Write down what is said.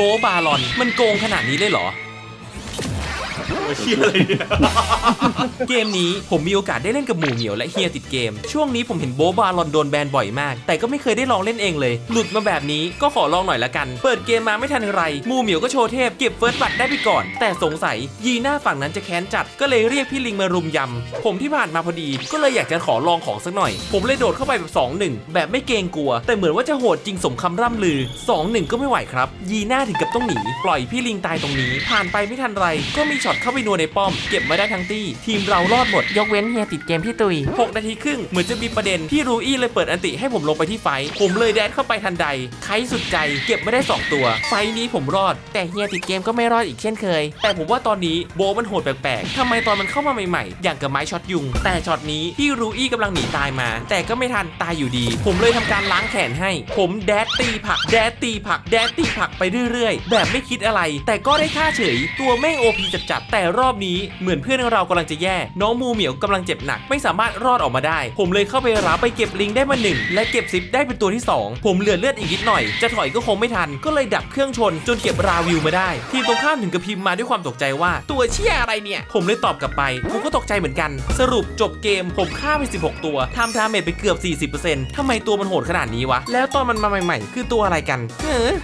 โบบาลอน มันโกงขนาดนี้เลยเหรอ โอ้ยเฮียอะไรเนี่ยเกมนี้ผมมีโอกาสได้เล่นกับหมู่เหมียวและเฮียติดเกม ช่วงนี้ผมเห็นโบบาลอนโดนแบนบ่อยมาก แต่ก็ไม่เคยได้ลองเล่นเองเลย หลุดมาแบบนี้ก็ขอลองหน่อยละกัน เปิดเกมมาไม่ทันไรหมู่เหมียวก็โชว์เทพเก็บเฟิร์สบัตได้ไปก่อน แต่สงสัยยีหน้าฝั่งนั้นจะแค้นจัดก็เลยเรียกพี่ลิงมารุมยำผมที่ผ่านมาพอดีก็เลยอยากจะขอลองของสักหน่อย ผมเลยโดดเข้าไปแบบ2 1แบบไม่เกรงกลัว แต่เหมือนว่าจะโหดจริงสมคำร่ำลือ 2 1 ก็ไม่ไหวครับ ยีหน้าถึงกับต้องหนี ปล่อยพี่ลิงตายตรงนี้ ผ่านไปไม่ทันไร ก็มีช็อตเข้าไปนัวในป้อม เก็บมาได้ทั้งตี้ ทีมเรารอดหมด ยกเว้นเฮียติดเกมพี่ตุย 6 นาทีครึ่ง เหมือนจะมีประเด็นพี่รูอี้เลยเปิดอันติให้ผมลงไปที่ไฟท์ผมเลยแดดเข้าไปทันใดไคสุดใจ เก็บไม่ได้ 2 ตัว ไฟท์นี้ผมรอด แต่เฮียติดเกมก็ไม่รอดอีกเช่นเคย แต่ผมว่าตอนนี้โบมันโหดแปลกๆทำไมตอนมันเข้ามาใหม่ๆ อย่างกับไม้ช็อตยุง แต่ช็อตนี้พี่รูอี้กำลังหนีตายมา แต่ก็ไม่ทันตายอยู่ดี ผมเลยทำการล้างแขนให้ ผมแดดตีผัก แดดตีผัก แดดตีผักไปเรื่อยๆ แบบไม่คิดอะไร แต่ก็ได้ค่าเฉย ตัวแม่งโอพีจัดๆแต่รอบนี้เหมือนเพื่อนเรากำลังจะแย่ น้องมูเหมียวกำลังเจ็บหนัก ไม่สามารถรอดออกมาได้ ผมเลยเข้าไปรับไปเก็บลิงได้มาหนึ่งและเก็บซิปได้เป็นตัวที่สองผมเหลือเลือดอีกนิดหน่อย จะถอยก็คงไม่ทัน ก็เลยดับเครื่องชน จนเก็บราวิวมาได้ ทีมตรงข้ามถึงกับพิมมาด้วยความตกใจว่า ตัวเชี่ยอะไรเนี่ย ผมเลยตอบกลับไปกูก็ตกใจเหมือนกัน สรุปจบเกมผมฆ่าไป 16 ตัวทำดาเมจไปเกือบ 40%ทำไมตัวมันโหดขนาดนี้วะแล้วตอนมันมาใหม่ ๆ คือตัวอะไรกันเออ